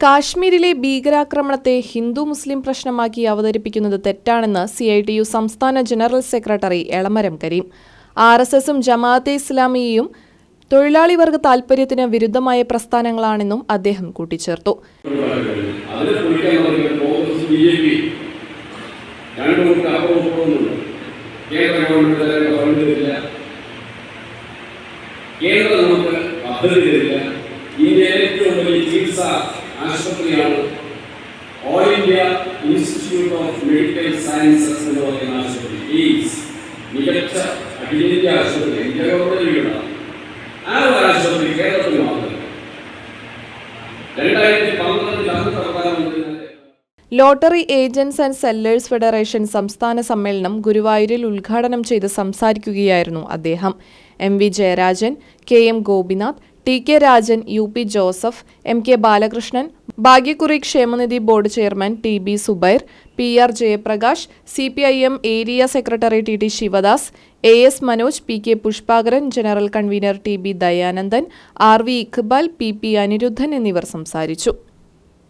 കാശ്മീരിലെ ഭീകരാക്രമണത്തെ ഹിന്ദു മുസ്ലിം പ്രശ്നമാക്കി അവതരിപ്പിക്കുന്നത് തെറ്റാണെന്ന് സി ഐ ടി യു സംസ്ഥാന general secretary Elamaram Kareem. R S എസും ജമാഅത്തെ ഇസ്ലാമിയെയും തൊഴിലാളി വർഗ താൽപര്യത്തിന് വിരുദ്ധമായ പ്രസ്ഥാനങ്ങളാണെന്നും അദ്ദേഹം കൂട്ടിച്ചേർത്തു. കേന്ദ്രം നമുക്ക് പദ്ധതി തരില്ല ഇന്ത്യയിലെ ഏറ്റവും വലിയ ചികിത്സ ആശുപത്രിയാണ് All India Institute of Medical Sciences എന്ന് പറയുന്ന ആശുപത്രി. എയിംസ് മികച്ച അഖിലേന്ത്യ ആശുപത്രി ഇന്ത്യ ഗവൺമെന്റ് ആ ഒരു ആശുപത്രി കേരളത്തിൽ മാത്രം. രണ്ടായിരത്തി പന്ത്രണ്ടിൽ അന്ന് പ്രധാനമന്ത്രി lottery agents and sellers federation സംസ്ഥാന സമ്മേളനം ഗുരുവായൂരിൽ ഉദ്ഘാടനം ചെയ്ത് സംസാരിക്കുകയായിരുന്നു അദ്ദേഹം. M V Jayarajan K M Gopinath T K Rajan U P Joseph M K Balakrishnan ഭാഗ്യക്കുറി ക്ഷേമനിധി board chairman T B Subair P R Jayaprakash C P I M area secretary T T Sivadas A S Manoj P K Pushpakaran general convenor T B Dayanandan R V Iqbal P P Aniruddhan എന്നിവർ സംസാരിച്ചു.